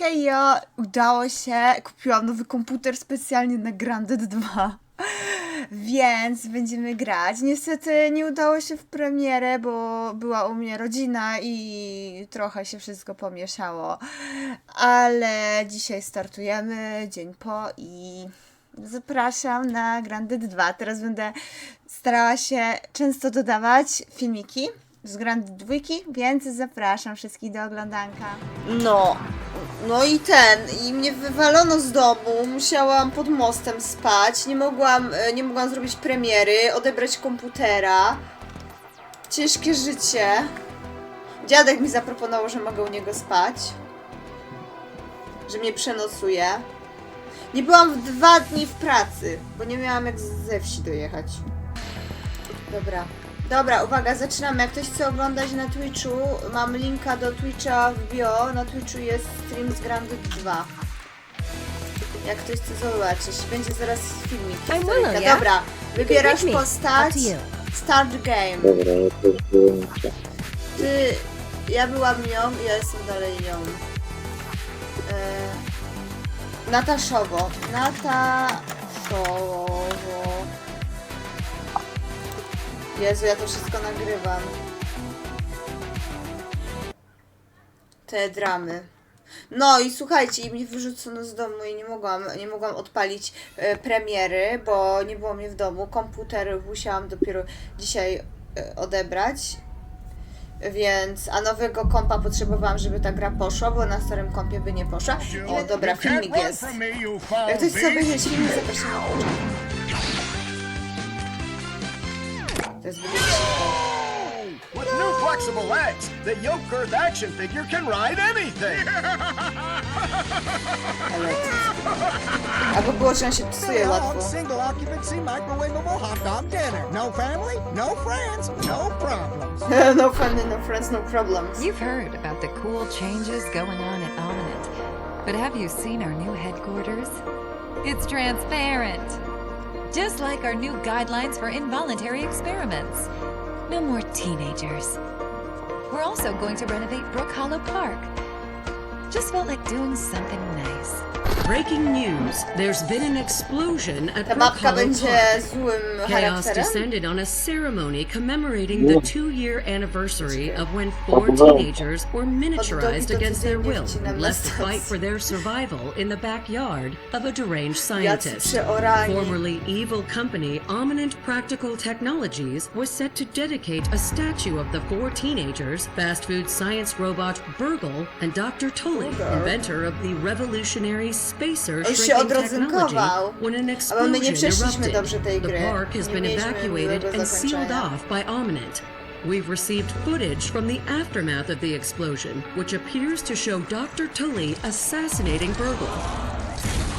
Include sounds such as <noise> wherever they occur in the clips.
Hejo, udało się. Kupiłam nowy komputer specjalnie na Granted 2. Więc będziemy grać. Niestety nie udało się w premierę, bo była u mnie rodzina i trochę się wszystko pomieszało. Ale dzisiaj startujemy dzień po i zapraszam na Granted 2. Teraz będę starała się często dodawać filmiki z Granted 2, więc zapraszam wszystkich do oglądanka. No, no i ten, i mnie wywalono z domu, musiałam pod mostem spać, nie mogłam, e, nie mogłam zrobić premiery, odebrać komputera. Ciężkie życie. Dziadek mi zaproponował, że mogę u niego spać. Że mnie przenocuje. Nie byłam w dwa dni w pracy, bo nie miałam jak ze wsi dojechać. Dobra. Dobra, uwaga, zaczynamy. Jak ktoś chce oglądać na Twitchu, mam linka do Twitcha w bio. Na Twitchu jest stream z Grandet 2. Jak ktoś chce zobaczyć, będzie zaraz filmik. I'm. Willow, yeah? Dobra, wybierasz pick me. postać. Up to you. Start game. Dobra, ja też wyłączę. Ty, ja byłam nią, ja jestem dalej nią. E, Nataszowo. Nataszowo. Jezu, ja to wszystko nagrywam. Te dramy. No i słuchajcie, i mnie wyrzucono z domu i nie mogłam, nie mogłam odpalić e, premiery, bo nie było mnie w domu. Komputer musiałam dopiero dzisiaj e, odebrać. Więc, a nowego kompa potrzebowałam, żeby ta gra poszła, bo na starym kompie by nie poszła. O, dobra, filmik jest. Jak ktoś chce obejrzeć filmik, zapraszam na początek. To jest będzie cicho. With new flexible legs, the Yoke Earth action figure can ride anything. Elektrycki. Albo było, że on się psuje Now on łatwo. single occupancy microwavable hot dog dinner. No family, no friends, no problems. <laughs> no funny, no friends, no problems. You've heard about the cool changes going on at Omnit, but have you seen our new headquarters? It's transparent, just like our new guidelines for involuntary experiments. No more teenagers. We're also going to renovate Brook Hollow Park. Just felt like doing something nice. Breaking news. There's been an explosion at Ta Brook mapka będzie złym Chaos charakterem. descended on a ceremony commemorating the two-year anniversary of when four teenagers were miniaturized against their will and left to fight for their survival in the backyard of a deranged Jacy scientist. przeorani. Formerly evil company Ominent Practical Technologies was set to dedicate a statue of the four teenagers, fast food science robot Burgle, and Dr. Tully, Burgle. inventor of the revolutionary spacer On się shrinking technology, when an Ale my nie explosion przeszliśmy erupted. dobrze tej The park has Nie been mieliśmy evacuated miłego and sealed zakończenia. off by Ominent. We've received footage from the aftermath of the explosion, which appears to show Dr. Tully assassinating Burgle.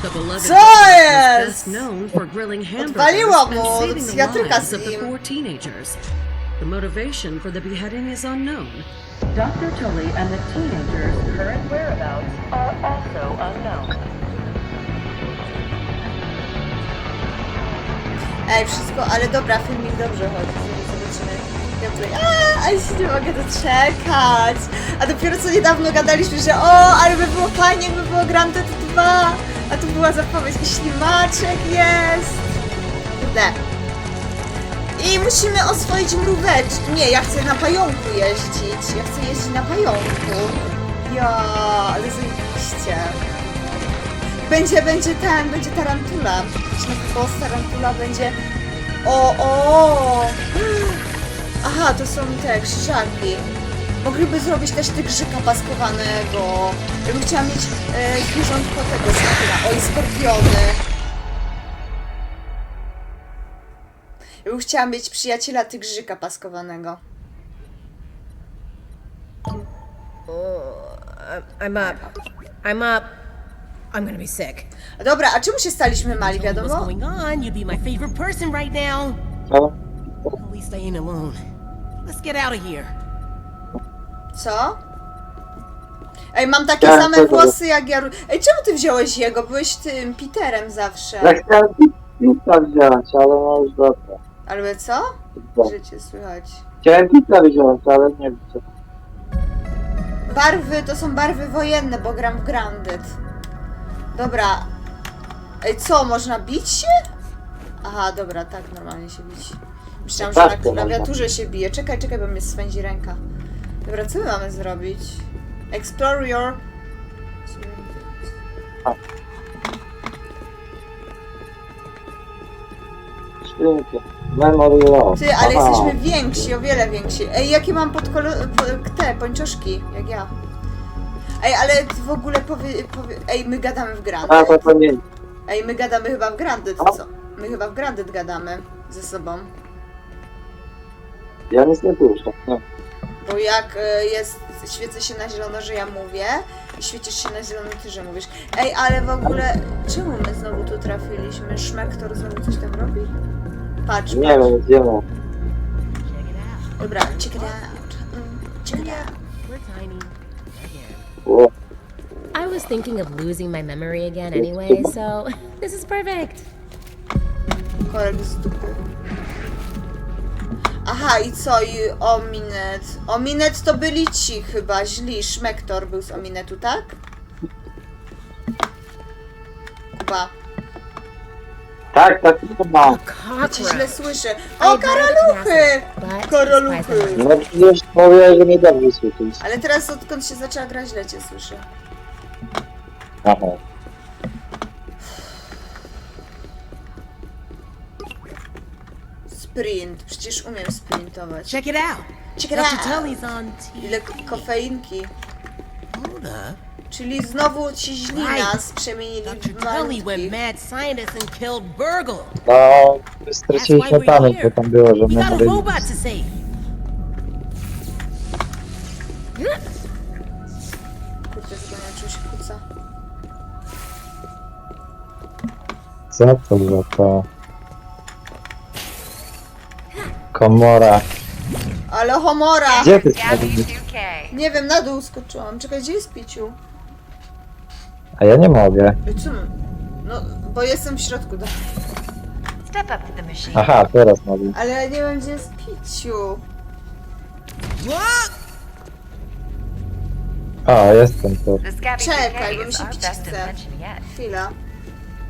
The beloved Co robot was jest? best known for grilling hamburgers and saving the psychiatryka lives of the nim. four teenagers. The motivation for the beheading is unknown. Dr. Tully and the teenagers' current whereabouts are also unknown. Ej, wszystko, ale dobra, filmik dobrze chodzi. Zaraz Zobaczymy. gameplay. A, ale się nie mogę doczekać. A dopiero co niedawno gadaliśmy, że o, ale by było fajnie, jakby było Granted 2. A tu była zapowiedź i ślimaczek jest. Kurde. I musimy oswoić mróweczki. Nie, ja chcę na pająku jeździć. Ja chcę jeździć na pająku. Ja, ale zajebiście. Będzie, będzie ten, będzie tarantula. Boss tarantula będzie... O, o! <gasps> Aha, to są te krzyżaki. Mogliby zrobić też tygrzyka paskowanego. Ja bym chciała mieć e, zwierzątko tego skorpiona. Oj, skorpiony. Bym chciała mieć przyjaciela tygrzyka paskowanego. I'm up. I'm up. I'm gonna be sick. Dobra, a czemu się staliśmy mali, Tell me what's wiadomo? going on? You'd be my favorite person right now. Co? At least I ain't alone. Let's get out of here. Co? Ej, mam takie Tak, same tak, tak. włosy jak ja. Ej, czemu ty wziąłeś jego? Byłeś tym Peterem zawsze. Ja chciałem pizza wziąć, ale no już dobra. Ale co? Pizza. Życie słychać. Chciałem pizza wziąć, ale nie co. Barwy to są barwy wojenne, bo gram w Grounded. Dobra. Ej, co, można bić się? Aha, dobra, tak normalnie się bić. Myślałam, że Tak, na klawiaturze się bije. Czekaj, czekaj, bo mnie swędzi ręka. Dobra, co my mamy zrobić? Explore your... Szynki. Memory loss. Ty, ale Aha. jesteśmy więksi, o wiele więksi. Ej, jakie mam pod kolor... po- te, pończoszki, jak ja. Ej, ale ty w ogóle powie... powie... Ej, my gadamy w A, Grounded. to to nie. Ej, my gadamy chyba w Grounded, No. co? My chyba w Grounded gadamy ze sobą. Ja nic nie puszczam. Nie. Bo jak e, jest, świecę się na zielono, że ja mówię i świecisz się na zielono, ty, że mówisz. Ej, ale w ogóle, czemu my znowu tu trafiliśmy? Szmektor znowu coś tam robi? Patrz, Nie patrz. wiem, wiemy. Dobra, check it out. Mm, Check it out. We're tiny. O, I was thinking of losing my memory again anyway, so <laughs> this is perfect. Korek z dupy. Aha, i co? I Ominet. Ominet to byli ci chyba, źli. Szmektor był z Ominetu, tak? Kuba. Tak, tak, to ma. A Cię źle słyszę. O, karaluchy! Karaluchy. No przecież mówię, że nie dobrze słyszeć. Ale teraz odkąd się zaczęła grać, źle cię słyszę. Aha. Sprint. Przecież umiem sprintować. Check it out. Check it Dr. out. Tully's on TV. Ile kofeinki. Hold up. Czyli znowu ci źli nas przemienili Dr. w Tully went mad scientist and killed Burgle. No, straciliśmy pamięć, bo here. tam było, że We got a robot to save. Kurde, zupełnie czuł się kuca. Co to za to? Komora. Ale homora! Gdzie ty spadłeś? 2K. Nie wiem, na dół skoczyłam. Czekaj, gdzie jest Piciu? A ja nie mogę. My- No, bo jestem w środku. do- Step up to the machine. Aha, teraz mogę. Ale nie wiem, gdzie jest Piciu. O, jestem tu. The Scabby Czekaj, 2K bo mi is się our pić best chce. invention yet. Chwila.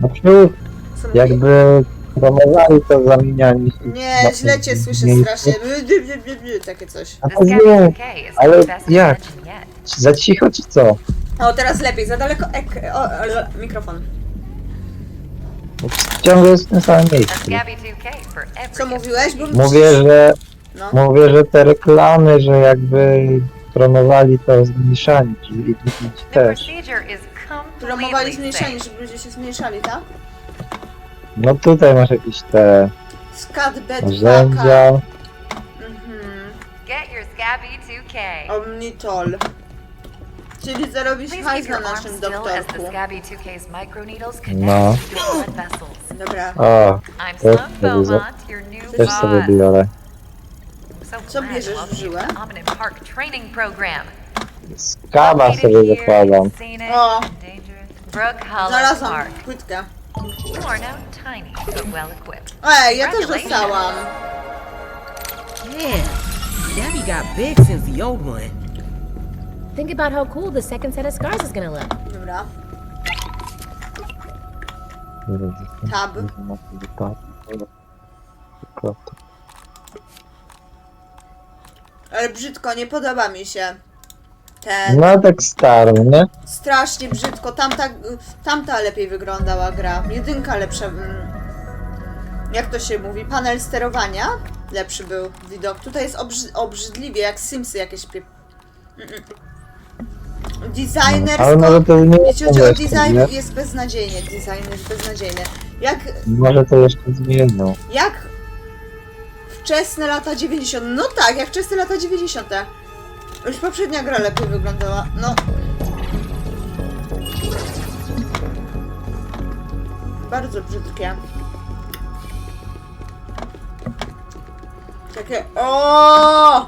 No Co mówi? jakby promowali to zamienianie się. Nie, na- źle cię słyszę miejscu. strasznie. Bly, bly, Takie coś. A The to Scabby nie, 2K is ale our best jak? invention yet. za cicho czy co? O, teraz lepiej. Za daleko ek... O, o, mikrofon. Ciągle jest w tym samym miejscu. Scabby 2K for every Co mówiłeś? Bo Mówię, że No. mówię, że te reklamy, że jakby promowali to zmniejszanie, czyli też. Promowali zmniejszanie, żeby ludzie się zmniejszali, tak? No tutaj masz jakieś te Skat bed narzędzia. Mhm. Get your Scabby 2K. Omnitol. Czyli zarobić Please hajs keep na naszym still as doktorku. the Scabby 2K's microneedles No. connect to your blood vessels. Dobra. O, I'm Sloan sobie za- Beaumont, your new też sobie boss. biorę. So Co bierzesz w żyłę? to Omnit Park Training Program. Skaba sobie zakładam. O. Brook Hollow Znalazłam płytkę. You are now tiny but well equipped. Ej, ja też dostałam. Yeah. Gabby got big since the old one. Think about how cool the second set of scars is gonna look. Dobra. Tab. Ale brzydko, nie podoba mi się. Ten. No tak staro, nie? Strasznie brzydko. Tamta, tamta lepiej wyglądała gra. Jedynka lepsza. mm, Jak to się mówi? Panel sterowania lepszy był widok. Tutaj jest obrzy obrzydliwie, jak Simsy jakieś pie... Mm-mm. Ale Designersko. może to nie Jeśli chodzi o nie? jest beznadziejnie. Design jest beznadziejny. Jak, Może to jeszcze zmienią. jak wczesne lata 90. No tak, jak wczesne lata 90. Już poprzednia gra lepiej wyglądała. No. Bardzo brzydkie. Takie. O!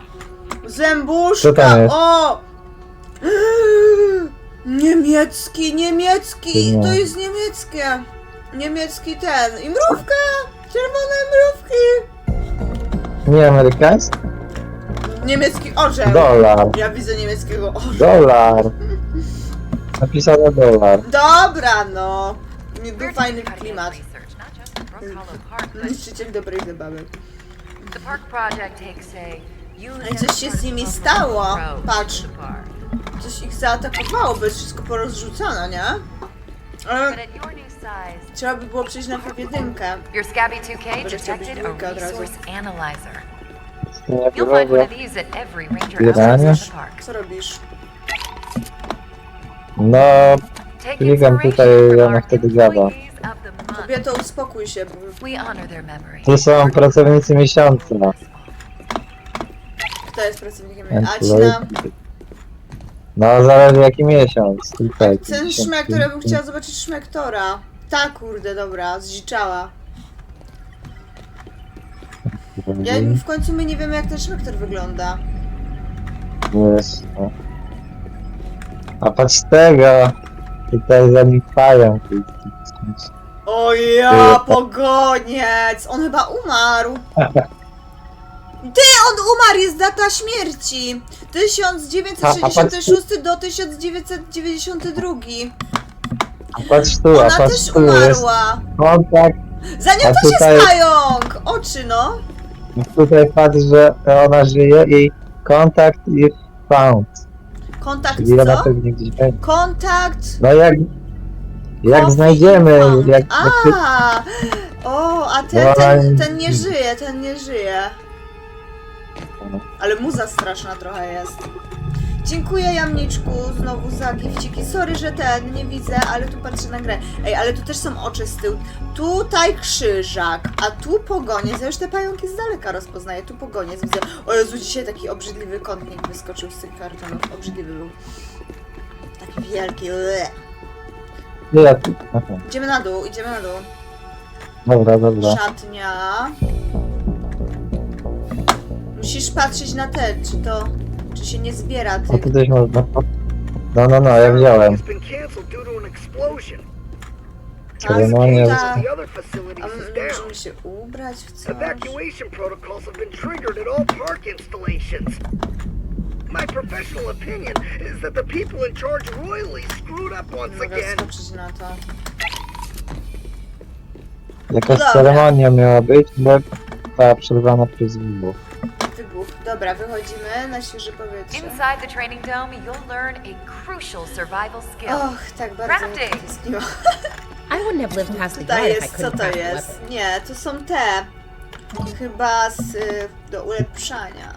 Zębuszka! Co tam jest? O! Niemiecki, niemiecki! To jest niemieckie! Niemiecki ten. I mrówka! Czerwone mrówki! Nie amerykański? Niemiecki orzeł. Dolar. Ja widzę niemieckiego orzeł. Dolar. Napisane dolar. Dobra, no. Nie był fajny klimat. Niszczyciel dobrej zabawy. i coś się z nimi stało. Patrz. Coś ich zaatakowało, bo jest wszystko porozrzucano, nie? Ale trzeba by było przejść na jedynkę. your Scabby 2K Może chciałbyś detected a dwójkę od razu. resource analyzer. You'll find one of these at every ranger outpost in the park. Co robisz? No, Klikam tutaj, ona wtedy gada. Kobieto, uspokój się. tu są pracownicy miesiąca. Kto jest pracownikiem? Employee. Acina. No, zależy jaki miesiąc. Tutaj. Ten szmek, który bym chciała zobaczyć szmektora. Ta kurde, dobra, zdziczała. Ja w końcu my nie wiemy jak ten szmektor wygląda. Jest, no. A patrz tego! Tutaj zanipają. O ja, pogoniec! On chyba umarł. <laughs> Ty, on umarł, jest data śmierci. 1966 do 1992. A patrz tu, a Ona patrz też tu jest umarła. kontakt. Za nią A też tutaj- jest pająk! Oczy, no. Tutaj patrz, że ona żyje i kontakt i found. Kontakt Czyli ona co? pewnie gdzieś będzie. Kontakt. No jak, jak Coffee znajdziemy, found. jak, jak A, o, a ten, No, ten, ale- ten nie żyje, ten nie żyje. Ale muza straszna trochę jest. Dziękuję Jamniczku znowu za gifciki. Sorry, że ten nie widzę, ale tu patrzę na grę. Ej, ale tu też są oczy z tyłu. Tutaj krzyżak, a tu pogoniec. Ja już te pająki z daleka rozpoznaję. Tu pogoniec widzę. O Jezu, dzisiaj taki obrzydliwy kątnik wyskoczył z tych kartonów. Obrzydliwy był. Taki wielki. Ue. nie, ja tu. Aha. Idziemy na dół, idziemy na dół. Dobra, dobra. Szatnia. Musisz patrzeć na te, czy to, czy się nie zbiera No tych. tu też można. No, no, no, ja wziąłem. It's been canceled due to an explosion. Ceremonia. Ta- The other A is my down. możemy się ubrać w coś. Evacuation protocols have been triggered at all park installations. My professional opinion is that the people in charge royally screwed up once Mogę again. skoczyć na to. Jakaś Dobra. ceremonia miała być, bo została przerwana przez wybuch. Wybuch. Dobra, wychodzimy na świeże powietrze. Inside the training dome, you'll learn a crucial survival skill. Och, tak bardzo mnie to tęskniło. I wouldn't have lived past the Tutaj guard if I jest, co couldn't to jest? weapon. Nie, to są te. Chyba z, y, do ulepszania.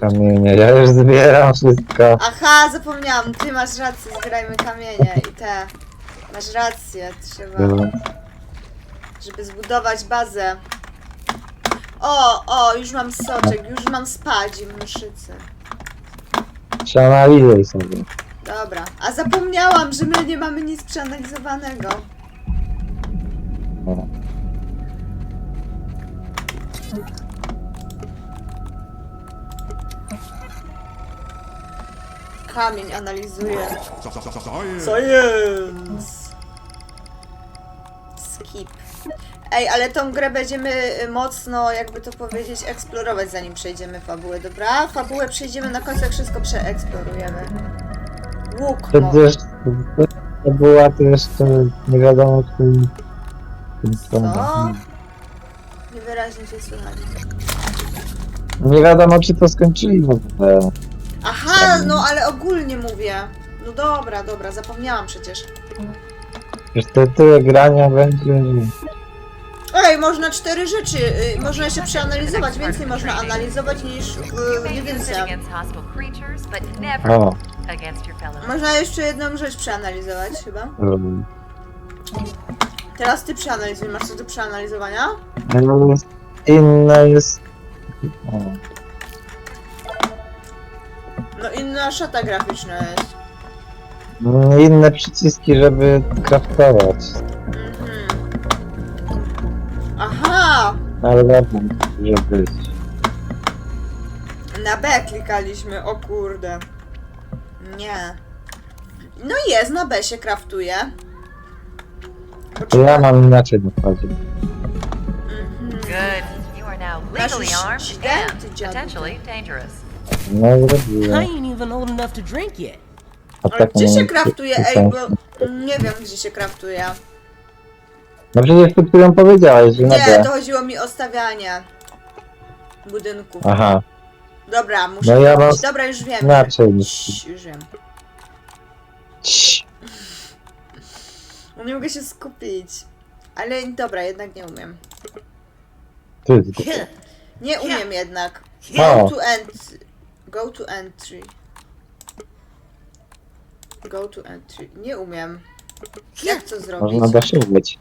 Kamienie, ja już zbieram wszystko. Aha, zapomniałam, ty masz rację, zbierajmy kamienie i te. Masz rację, trzeba, żeby zbudować bazę. O, o, już mam soczek, już mam spadzi mszycy. Przeanalizuj sobie. Dobra, a zapomniałam, że my nie mamy nic przeanalizowanego. Kamień analizuje. Science! Ej, ale tą grę będziemy y, mocno, jakby to powiedzieć, eksplorować zanim przejdziemy fabułę, dobra? Fabułę przejdziemy na końcu, jak wszystko przeeksplorujemy. Łuk mo. Przecież to była to jeszcze nie wiadomo czy... Co? Niewyraźnie cię słychać. Nie wiadomo czy to skończyli w ogóle. Aha, no ale ogólnie mówię. No dobra, dobra, zapomniałam przecież. Te tyle grania będzie. Ej, można cztery rzeczy, y, można jeszcze przeanalizować, więcej można analizować niż You y, may nie use it więcej. against hostile creatures, but never O, against your fellow. Można jeszcze jedną rzecz przeanalizować chyba. um, Teraz ty przeanalizuj, masz coś do przeanalizowania? no, inne jest. O, No inna szata graficzna jest. no, inne przyciski, żeby craftować. Ale dobra, może być. Na B klikaliśmy, o kurde. Nie. No jest, na B się kraftuje. To ja mam inaczej dochodzić. Mhm. Good. You are now legally armed and potentially dangerous. No I zrobiłem. ain't even old enough to drink yet. A Ale tak gdzie się kraftuje? Ej, bo nie wiem, gdzie się kraftuje. No przecież przed chwilą powiedziałeś, że na Nie, to chodziło mi o stawianie budynków. Aha, Dobra, muszę No ja robić. mam Dobra, już wiem. inaczej niż Cii, już wiem. Cii. No nie mogę się skupić. Ale dobra, jednak nie umiem. Ty, ty, ty. Nie umiem jednak. O. Go to end. Go to entry. Go to entry. Nie umiem. Jak to zrobić? Można da się umieć.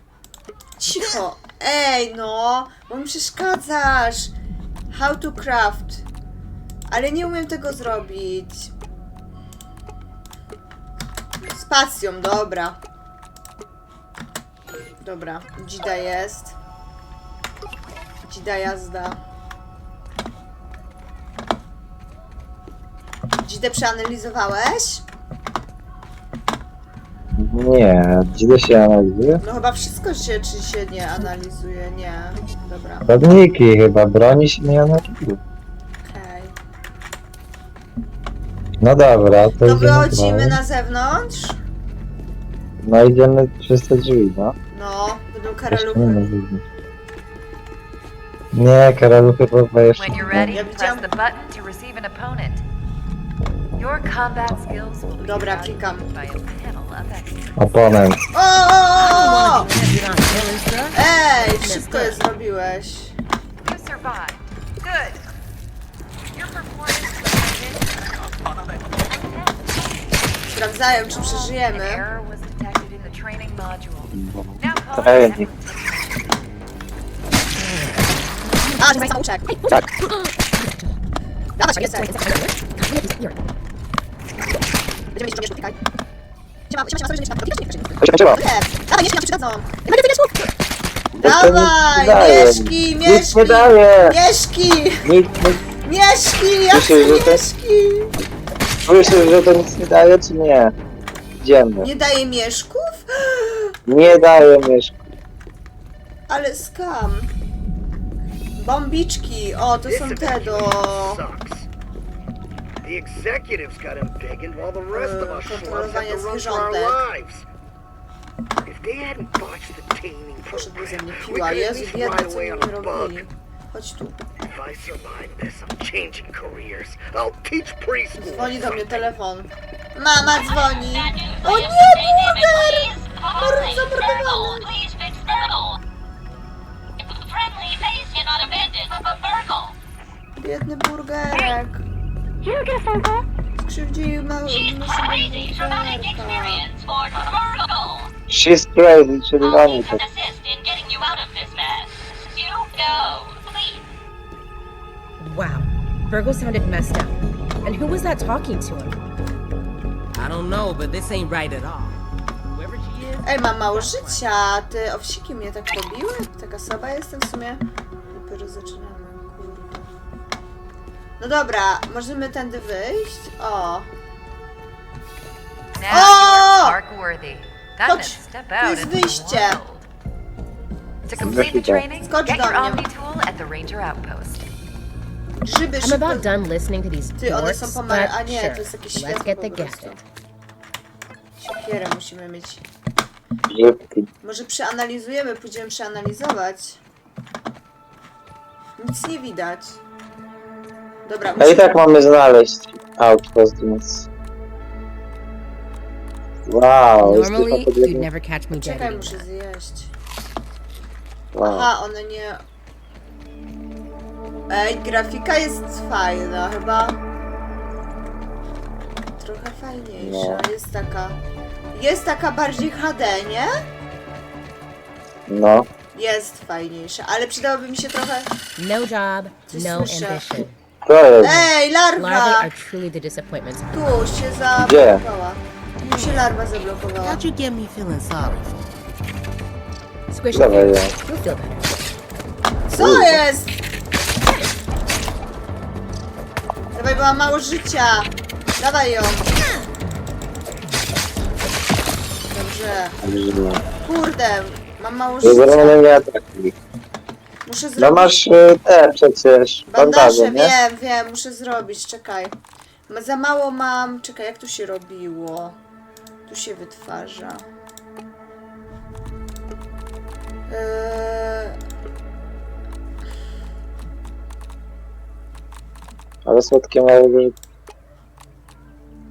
Cicho. Ej, no, bo mi przeszkadzasz. How to craft. Ale nie umiem tego zrobić. Spacją, dobra. Dobra, dzida jest. Dzida jazda. Dzidę przeanalizowałeś? Nie, źle się analizuje. No chyba wszystko się, czy się nie analizuje, nie. Dobra, Badniki chyba, broni się nie analizuje. okej. No dobra, to To idziemy wychodzimy dalej. na zewnątrz? No idziemy przez te drzwi, no. No, będą Jeszcze nie karaluchy. Nie, chyba jeszcze When you're nie. ready, Ja press widziałam- the button to receive an opponent. Your combat skills will be Dobra, evaluated klikam. by a. Oponent. O, o, o, o! Ej, szybko je zrobiłeś. You survived. Good. Your performance was Sprawdzają, czy An przeżyjemy. error was training module. Now. A, czy Państwa. Tak. Dawać, jestem. Będziemy mieć jeszcze klikaj. Siema, siema, siema, sorry, że nie czytam. Klikasz, nie klikasz, nie. Dawaj, mieszki nam przydadzą. Dawaj, nie daje. mieszki, Nic mieszki. daje. Mieszki, nie... mieszki, ja chcę że to- mieszki. Słyszysz, że to nic nie daje, czy nie? Idziemy. Nie daje mieszków? <gasps> Nie daje mieszka. Ale skam. Bombiczki, o, to są te do... Sucks. The executives got embiggened while the rest of us schlubs had kontrolowanie to run for our lives. If they hadn't botched the taming program, we could at least ride away on a bug. Chodź tu. If I survive this, I'm changing careers. I'll teach preschool. Dzwoni do mnie telefon. Mama dzwoni. O nie, burger! Burger zamordowany. Biedny burgerek. You get Burgle? Skrzywdził ma- She's naszego crazy. Traumatic burgerka. experience for Burgle. She's crazy, czyli I'll oni be to... an assist in getting you out of this mess. You go, please. Wow. Virgo sounded messed up. And who was that talking to him? I don't know, but this ain't right at all. Whoever she is, Ej, mam mało życia. Ty owsiki mnie tak pobiły? Taka słaba jestem w sumie. Dopiero zaczynamy, kurde. No dobra, możemy tędy wyjść? O. To Chodź, tu jest wyjście. To complete the training, Skocz get do your mnie. Omni tool at the Ranger Outpost. Grzyby I'm szybko... about done listening to these Ty, one są but A nie, sure. to jest jakieś Let's światło get po prostu. Siekierę musimy mieć. Grzybki. Może przeanalizujemy, pójdziemy przeanalizować. Nic nie widać. Dobra, A i tak mamy znaleźć outpost, więc... Wow, jest Normally, tylko you'd podjęcie. never catch me dead. Czekaj, muszę that. zjeść. Wow. Aha, one nie... Ej, grafika jest fajna, chyba... Trochę fajniejsza, No. jest taka... Jest taka bardziej HD, nie? No. Jest fajniejsza, ale przydałoby mi się trochę... No job, Coś no słyszę. ambition. To jest... Ej, Larvae larwa! are truly the disappointment. Tu się zablokowała. Tu się larwa zablokowała. how'd you get me feeling sorry for? Squish Dawaj it. ją. You'll feel better. Co jest? Dawaj, mam mało życia. Dawaj ją. Dobrze. Kurde, mam mało życia. Nie. Muszę zrobić... No masz y, te przecież Bandaże, bandaże, nie? wiem, wiem, muszę zrobić, czekaj. Ma- Za mało mam, czekaj, jak tu się robiło? Tu się wytwarza. Eee, Ale słodkie mało że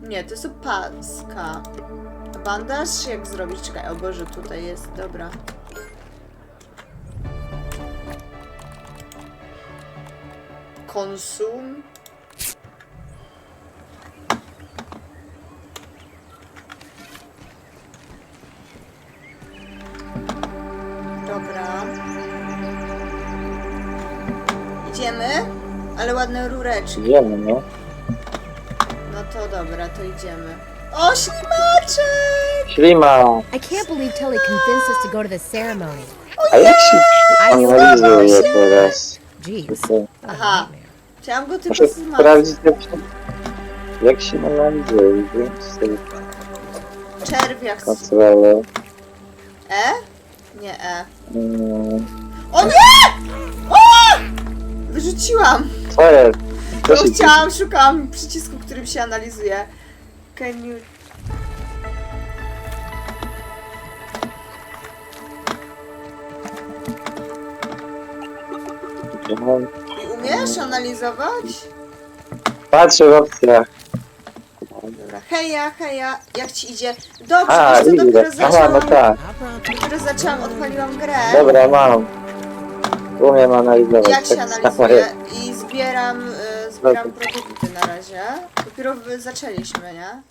nie, to jest opaska. A Bandaż jak zrobić? Czekaj, o Boże, tutaj jest, dobra. Konsum. Dobra. Idziemy? Ale ładne rureczki. Wiemy, no. No to dobra, to idziemy. O, ślimaczek! Klima! I can't believe Tully convinced us to go to the ceremony. A jak się analizuje teraz? Jeez. Aha. Chciałam go tylko Muszę zmazać. sprawdzić jak się, jak się analizuje. Więc sobie Czerwiak. kontrolę. E? Nie E. Mm, O nie! O! Wyrzuciłam. Co jest? Co Bo się dzieje? chciałam, szukałam przycisku, którym się analizuje. Can you... No, I umiesz analizować? Patrzę w opcjach. Dobra, heja, heja, jak ci idzie? Dobrze, A, wiesz idę. dopiero Aha, no zaczęłam, tak. dopiero zaczęłam, odpaliłam grę. Dobra, mam. Umiem analizować. Jak się tak samo analizuje i zbieram, y, zbieram produkty na razie. Dopiero wy- zaczęliśmy, nie?